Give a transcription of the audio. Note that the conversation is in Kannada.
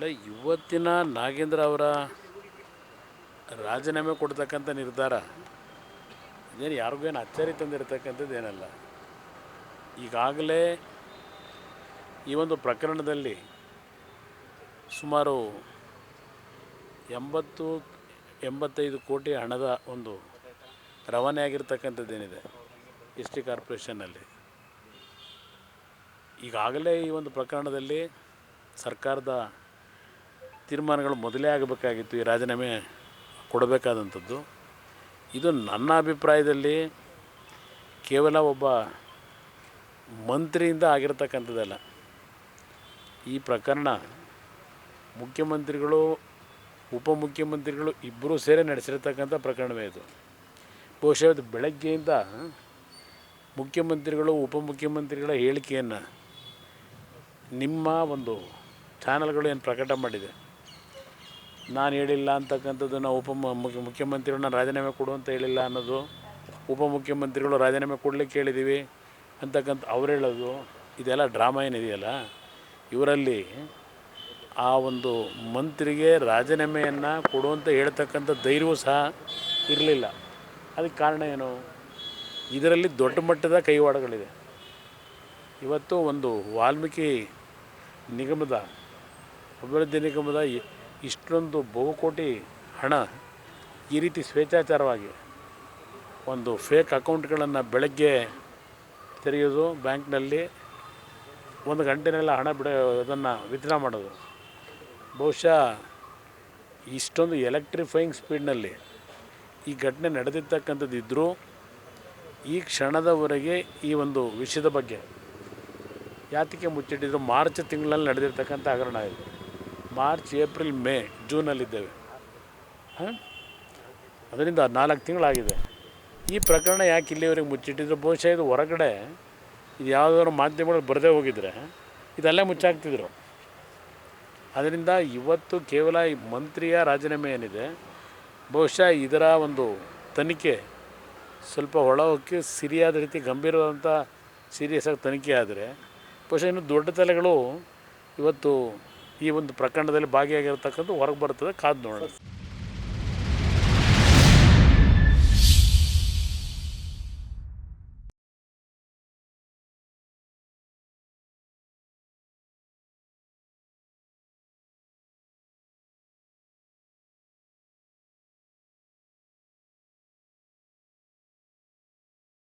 ಅಲ್ಲ ಇವತ್ತಿನ ನಾಗೇಂದ್ರ ಅವರ ರಾಜೀನಾಮೆ ಕೊಡ್ತಕ್ಕಂಥ ನಿರ್ಧಾರ ಏನು ಅಚ್ಚರಿ ತಂದಿರತಕ್ಕಂಥದ್ದು ಏನಲ್ಲ. ಈಗಾಗಲೇ ಈ ಒಂದು ಪ್ರಕರಣದಲ್ಲಿ ಸುಮಾರು ಎಂಬತ್ತು, ಎಂಬತ್ತೈದು ಕೋಟಿ ಹಣದ ಒಂದು ರವಾನೆ ಆಗಿರ್ತಕ್ಕಂಥದ್ದೇನಿದೆ ಎಸ್ ಟಿ ಕಾರ್ಪೊರೇಷನ್ನಲ್ಲಿ. ಈಗಾಗಲೇ ಈ ಒಂದು ಪ್ರಕರಣದಲ್ಲಿ ಸರ್ಕಾರದ ತೀರ್ಮಾನಗಳು ಮೊದಲೇ ಆಗಬೇಕಾಗಿತ್ತು ಈ ರಾಜೀನಾಮೆ ಕೊಡಬೇಕಾದಂಥದ್ದು. ಇದು ನನ್ನ ಅಭಿಪ್ರಾಯದಲ್ಲಿ ಕೇವಲ ಒಬ್ಬ ಮಂತ್ರಿಯಿಂದ ಆಗಿರ್ತಕ್ಕಂಥದ್ದಲ್ಲ. ಈ ಪ್ರಕರಣ ಮುಖ್ಯಮಂತ್ರಿಗಳು, ಉಪಮುಖ್ಯಮಂತ್ರಿಗಳು ಇಬ್ಬರೂ ಸೇರಿ ನಡೆಸಿರ್ತಕ್ಕಂಥ ಪ್ರಕರಣವೇ ಇದು. ಬಹುಶಃ ಇದು ಬೆಳಗ್ಗೆಯಿಂದ ಮುಖ್ಯಮಂತ್ರಿಗಳು, ಉಪಮುಖ್ಯಮಂತ್ರಿಗಳ ಹೇಳಿಕೆಯನ್ನು ನಿಮ್ಮ ಒಂದು ಚಾನಲ್ಗಳು ಏನು ಪ್ರಕಟ ಮಾಡಿದೆ. ನಾನು ಹೇಳಿಲ್ಲ ಅಂತಕ್ಕಂಥದ್ದನ್ನು ಉಪ ಮುಖ್ಯಮಂತ್ರಿಗಳು ಮುಖ್ಯಮಂತ್ರಿಗಳನ್ನ ರಾಜೀನಾಮೆ ಕೊಡು ಅಂತ ಹೇಳಿಲ್ಲ ಅನ್ನೋದು ಉಪಮುಖ್ಯಮಂತ್ರಿಗಳು ರಾಜೀನಾಮೆ ಕೊಡಲಿಕ್ಕೆ ಹೇಳಿದ್ದೀವಿ ಅಂತಕ್ಕಂಥ ಅವ್ರು ಹೇಳೋದು, ಇದೆಲ್ಲ ಡ್ರಾಮಾ ಏನಿದೆಯಲ್ಲ? ಇವರಲ್ಲಿ ಆ ಒಂದು ಮಂತ್ರಿಗೆ ರಾಜೀನಾಮೆಯನ್ನು ಕೊಡುವಂತ ಹೇಳ್ತಕ್ಕಂಥ ಧೈರ್ಯವೂ ಸಹ ಇರಲಿಲ್ಲ. ಅದಕ್ಕೆ ಕಾರಣ ಏನು? ಇದರಲ್ಲಿ ದೊಡ್ಡ ಮಟ್ಟದ ಕೈವಾಡಗಳಿದೆ. ಇವತ್ತು ಒಂದು ವಾಲ್ಮೀಕಿ ನಿಗಮದ, ಅಭಿವೃದ್ಧಿ ನಿಗಮದ ಇಷ್ಟೊಂದು ಬಹುಕೋಟಿ ಹಣ ಈ ರೀತಿ ಸ್ವೇಚ್ಛಾಚಾರವಾಗಿ ಒಂದು ಫೇಕ್ ಅಕೌಂಟ್ಗಳನ್ನು ಬೆಳಗ್ಗೆ ತೆರೆಯೋದು ಬ್ಯಾಂಕ್ನಲ್ಲಿ ಒಂದು ಗಂಟೆನೆಲ್ಲ ಹಣ ಬಿಡ ಅದನ್ನು ವಿತ್ಡ್ರಾ ಮಾಡೋದು. ಬಹುಶಃ ಇಷ್ಟೊಂದು ಎಲೆಕ್ಟ್ರಿಫೈಯಿಂಗ್ ಸ್ಪೀಡ್ನಲ್ಲಿ ಈ ಘಟನೆ ನಡೆದಿರ್ತಕ್ಕಂಥದ್ದಿದ್ದರೂ ಈ ಕ್ಷಣದವರೆಗೆ ಈ ಒಂದು ವಿಷಯದ ಬಗ್ಗೆ ಯಾತಿಕೆ ಮುಚ್ಚಿಟ್ಟಿದ್ರು ಮಾರ್ಚ್ ತಿಂಗಳಲ್ಲಿ ನಡೆದಿರ್ತಕ್ಕಂಥ ಹಗರಣ ಇದು. ಮಾರ್ಚ್, ಏಪ್ರಿಲ್, ಮೇ, ಜೂನಲ್ಲಿದ್ದೇವೆ. ಹಾಂ? ಅದರಿಂದ ನಾಲ್ಕು ತಿಂಗಳಾಗಿದೆ. ಈ ಪ್ರಕರಣ ಯಾಕೆ ಇಲ್ಲಿವರೆಗೆ ಮುಚ್ಚಿಟ್ಟಿದ್ರು? ಬಹುಶಃ ಇದು ಹೊರಗಡೆ ಇದು ಯಾವುದಾದ್ರು ಮಾಧ್ಯಮಗಳು ಬರದೇ ಹೋಗಿದ್ರೆ ಇದೆಲ್ಲ ಮುಚ್ಚಾಕ್ತಿದ್ರು. ಅದರಿಂದ ಇವತ್ತು ಕೇವಲ ಈ ಮಂತ್ರಿಯ ರಾಜೀನಾಮೆ ಏನಿದೆ, ಬಹುಶಃ ಇದರ ಒಂದು ತನಿಖೆ ಸ್ವಲ್ಪ ಒಳಹೊಕ್ಕಿ ಸಿರಿಯಾದ ರೀತಿ ಗಂಭೀರವಾದಂಥ ಸೀರಿಯಸ್ ಆಗಿ ತನಿಖೆ ಆದರೆ, ಬಹುಶಃ ಇನ್ನು ದೊಡ್ಡ ತಲೆಗಳು ಇವತ್ತು ಈ ಒಂದು ಪ್ರಕರಣದಲ್ಲಿ ಭಾಗಿಯಾಗಿರ್ತಕ್ಕಂಥ ಹೊರಗೆ ಬರ್ತದೆ ಕಾದು ನೋಡೋಣ.